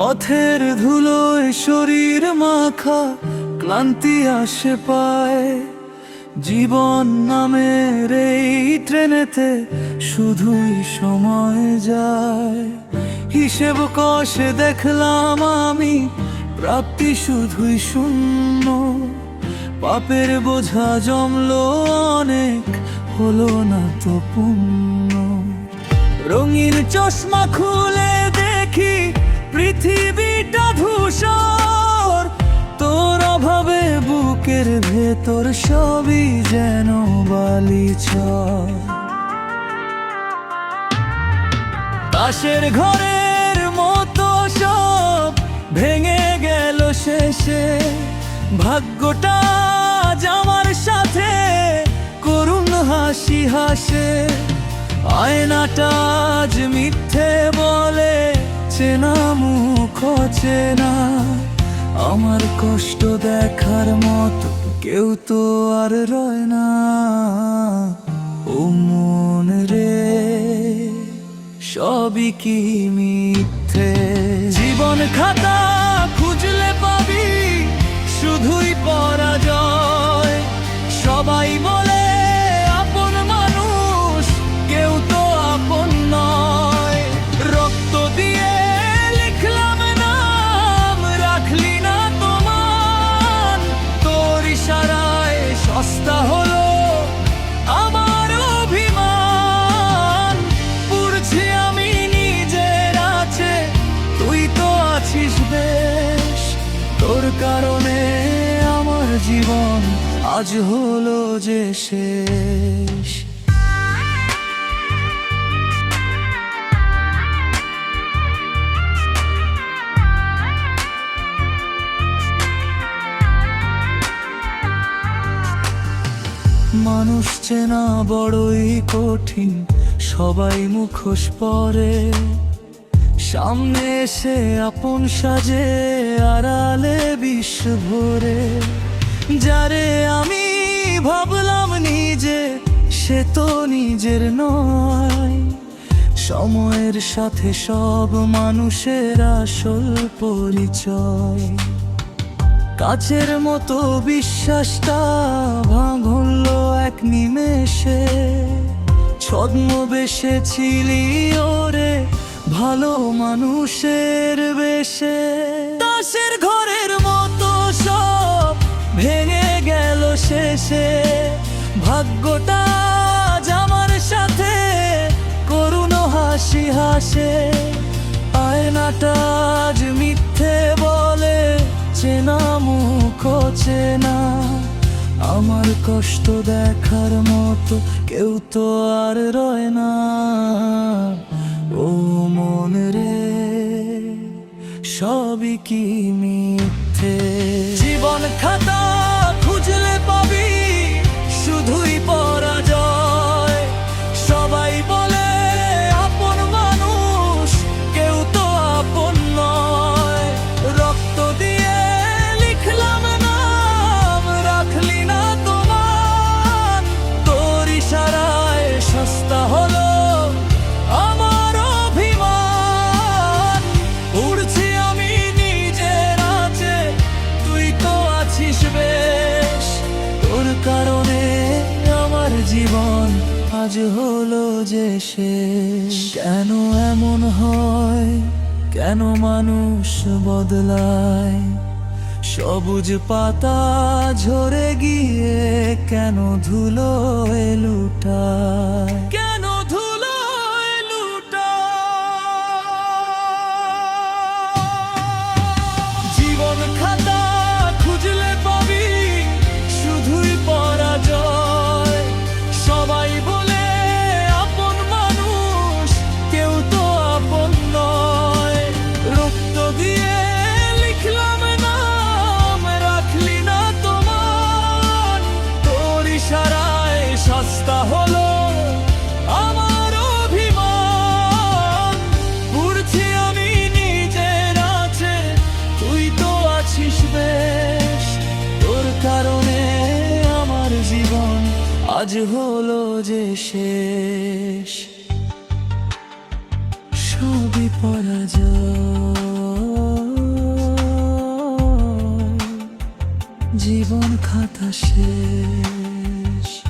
পথের ধুলোয় শরীর মাখা ক্লান্তি আসে পায়। জীবন নামের এই ট্রেনেতে শুধুই সময় যায়। হিসেব কষে দেখলাম আমি, প্রাপ্তি শুধুই শূন্য। পাপের বোঝা জমলো অনেক, হলো না তো পুণ্য। রঙিন চশমা খুলে দেখি পৃথিবীটা ধূসর, তোর অভাবে বুকের ভেতর সবই যেন বালিছ তাসের ঘরের মতো সব ভেঙে গেল শেষে। ভাগ্যটা আমার সাথে, করুণ হাসি হাসে। আয়নাটা আজ মিথ্যে চেনা মুখ চেনা আমার কষ্ট দেখার মতো কেউ তো আর রয় না। ও মন রে, সবই কি মিথ্যে? জীবন খাতা আজ হলো যে শেষ। মানুষ চেনা বড়ই কঠিন, সবাই মুখোশ পরে। সামনে এসে আপন সাজে আড়ালে বিষ ভরে। সে তো নিজের নয়। সময়ের সাথে সব মানুষের আসল পরিচয়। কাচের মতো বিশ্বাসটা ভাঙল এক নিমেষে। ছদ্মবেশে ছিলি ওরে ভালো মানুষের বেশে। দাসের ঘরের মতো সব ভেঙে গেল শেষে। ভাগ্যটা হাসি হাসে, আয়নাটা আজ মিথ্যে বলে, চেনা মুখ চেনা আমার কষ্ট দেখার মতো কেউ তো আর রয় না। ও মন রে, সবই কি কারণে আমার জীবন আজ হলো যে শেষ। কেন এমন হয়? কেন মানুষ বদলায়? সবুজ পাতা ঝরে গিয়ে কেন ধুলো লুটায়? আজ হলো যে শেষ। সবই পরাজয়। জীবন খাতা শেষ।